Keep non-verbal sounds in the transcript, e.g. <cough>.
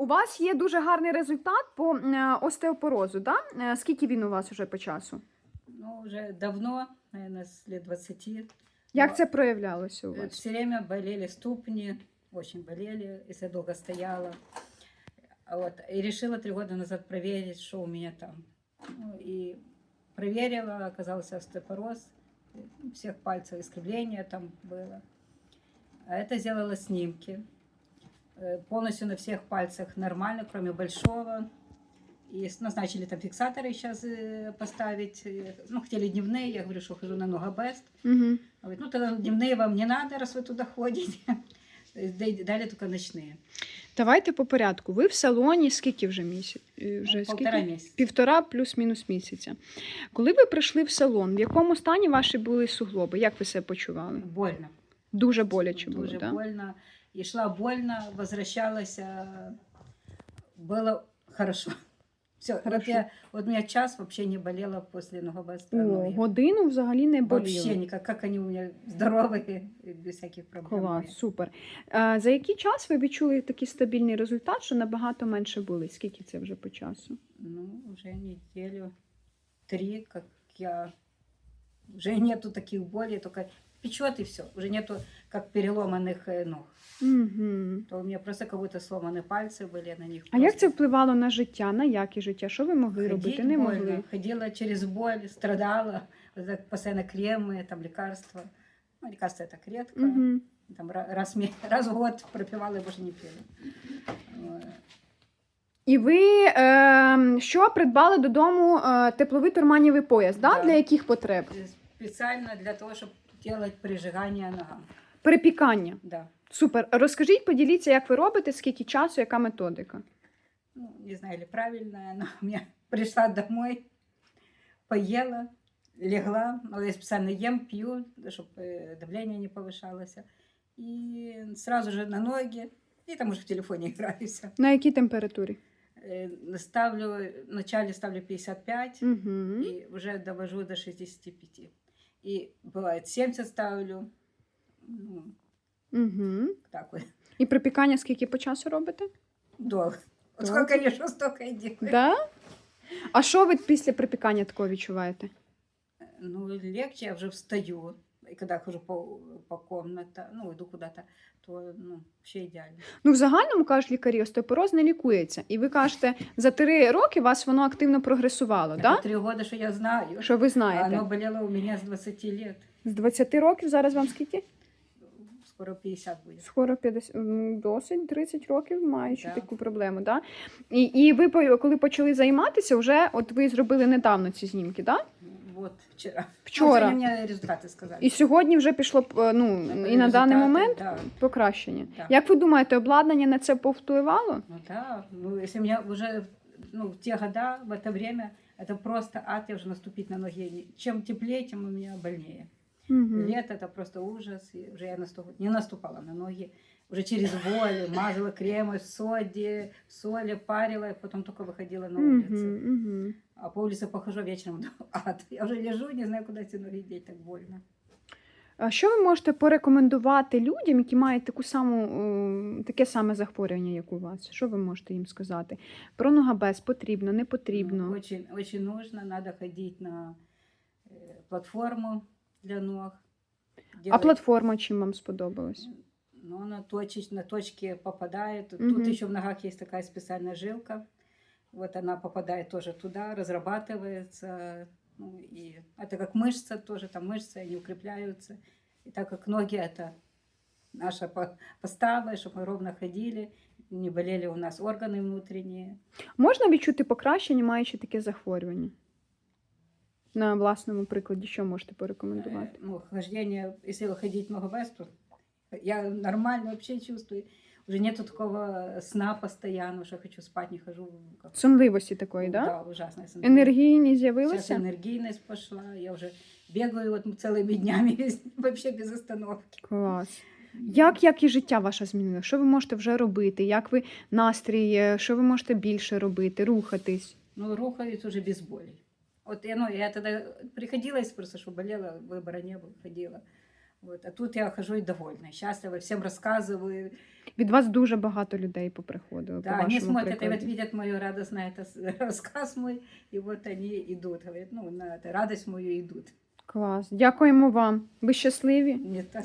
У вас є дуже гарний результат по е, остеопорозу, да? Е, Скільки він у вас вже по часу? Ну, уже давно, наверное, с лет 20. Як це проявлялося у вас? Все время болели ступни, очень болели, если долго стояла. Вот. И решила три года назад проверить, что у меня там. Ну, и проверила, оказался остеопороз, всех пальцев искривление там было. А это сделала снимки. Э, Полностью на всех пальцах нормально, кроме большого. И с- назначили там фиксаторы сейчас поставить. Э, Ну, хотели дневные, я говорю, что хожу на Ногабест. Угу. Говорит, ну тогда дневные вам не надо, раз вы туда ходите. То есть дай- Дали только ночные. Давайте по порядку. Ви в салоні скільки вже місяць? Е, Вже Полтора скільки? месяца. Півтора плюс-мінус місяця. Коли ви прийшли в салон, в якому стані ваші були суглоби? Як ви себе почували? Больно. Дуже боляче було, Дуже так? Да? Больно. И шла больно, возвращалась. а, Было хорошо. Все, вот, Хорошо. я, вот у меня час вообще не болела после Ногабеста. О, годину взагалі не Вообще боліло. никак. Как они у меня здоровые, без всяких проблем. Клас, супер. А, за який час ви відчули такий стабільний результат, що набагато менше були? Скільки це вже по часу? Ну, уже неделю, три, как я... Уже нету таких болей, только печет и все. Уже нету как переломанных э, ног. Угу. То у меня просто как будто сломаны пальцы были на них. А як просто. це впливало на життя, на якість життя? Що ви могли Ходить робити? Не больно. могли. Ходила через боль, страдала. Вот так постоянно кремы, там лекарства. Ну, лекарства так редко. Угу. Там ра- раз, в ме- <laughs> раз в год пропивала и больше не пила. Вот. І ви е, що придбали додому е, тепловий турманівий пояс? Да? Да. Для яких потреб? И Специально для того, чтобы делать прижигание ногам. Перепікання. Да. Супер. Розкажіть, поділіться, як ви робите, скільки часу, яка методика? ну, не знаю, или правильная, но <laughs> у меня пришла домой, поела, легла, ну, я специально ем, пью, чтобы давление не повышалось, и сразу же на ноги, и там уже в телефоне играюсь. <laughs> На якій температурі? Э, Ставлю, вначале ставлю 55, Угу. и уже довожу до 65. И бывает 70 ставлю, ну, Угу. так вот, І припікання скільки по часу робите? долго. Вот Долго? сколько решу, столько и делаю. Да? А що ви після припікання такого відчуваєте? Ну, легче, я уже встаю. И когда хожу по, по комнате, ну, иду куда-то, то, ну, вообще идеально. Ну, в загальному кажуть лікарі, остеопороз не лікується. І ви кажете, за три роки вас воно активно прогресувало, Это да? три года, что я знаю. Що ви знаєте? оно болело у меня с 20 лет. З 20 років зараз вам скільки? Скоро 50 будет. Скоро 50, досить 30 років маючи Да. таку проблему, да? І, і ви коли почали займатися, вже от ви зробили недавно ці знімки, да? Вот вчера. Вчора. Ну, сегодня мне результаты сказали. І сьогодні вже пішло е, ну, і на даний Результаты, момент Да. покращення. Да. Як ви думаєте, обладнання на це повпливало? Ну да, ну если у меня уже, ну, в те года, в это время, это просто ад, я уже наступить на ноги. не- Чем теплее, тем у меня больнее. Угу. Лето это просто ужас. И уже я наступ- не наступала на ноги. Уже через боль, мазала кремы в соде, в соли, парила, и потом только выходила на улицу. Угу, угу. А по улице похожу вечером, <laughs> ад. Я уже лежу, не знаю, куда эти ноги деть, так больно. А що ви можете порекомендувати людям, які мають таку саму, е, таке саме захворювання, як у вас? Що ви можете їм сказати? Про ногабез потрібно, не Ну, потрібно. Очень, очень нужно, надо ходить на э, платформу для ног. А делать- платформа чим вам сподобалась? Ну, она точеч, на точки попадает. Мгм. Тут еще в ногах есть такая специальная жилка. Вот она попадает тоже туда, разрабатывается. Ну, и это как мышца тоже, там мышцы, они укрепляются. И так как ноги это наша по- постава, чтобы мы ровно ходили, не болели у нас органы внутренние. Можна відчути покращення, маючи таке захворювання? На власному прикладі, що можете порекомендувати? Э, Ну, хождение, если ходить много то я нормально вообще чувствую. Уже нету такого сна постоянно, что хочу спать, не хожу. как- Сонливості такої, да? Да, ужасно. Енергійні Сейчас з'явилися? энергийность пошла. Я уже бегаю вот целыми днями <laughs> вообще без остановки. Клас. Як, як і життя ваше змінило? Що ви можете вже робити? Як ви настрій, е, що ви можете більше робити, рухатись? Ну, рухаюсь уже без боли. Вот я, ну, я тогда приходилось просто, что болела, выбора не было, ходила. Вот. А тут я хожу и довольна, счастлива, всем рассказываю. Від вас дуже багато людей поприходило. Да, по они вашому смотрят и вот прикладу. видят мое радостное это с- <laughs> рассказ мой, и вот они идут, говорят, ну, на это, радость мою идут. Клас. Дякуємо вам. Ви щасливі? Мне так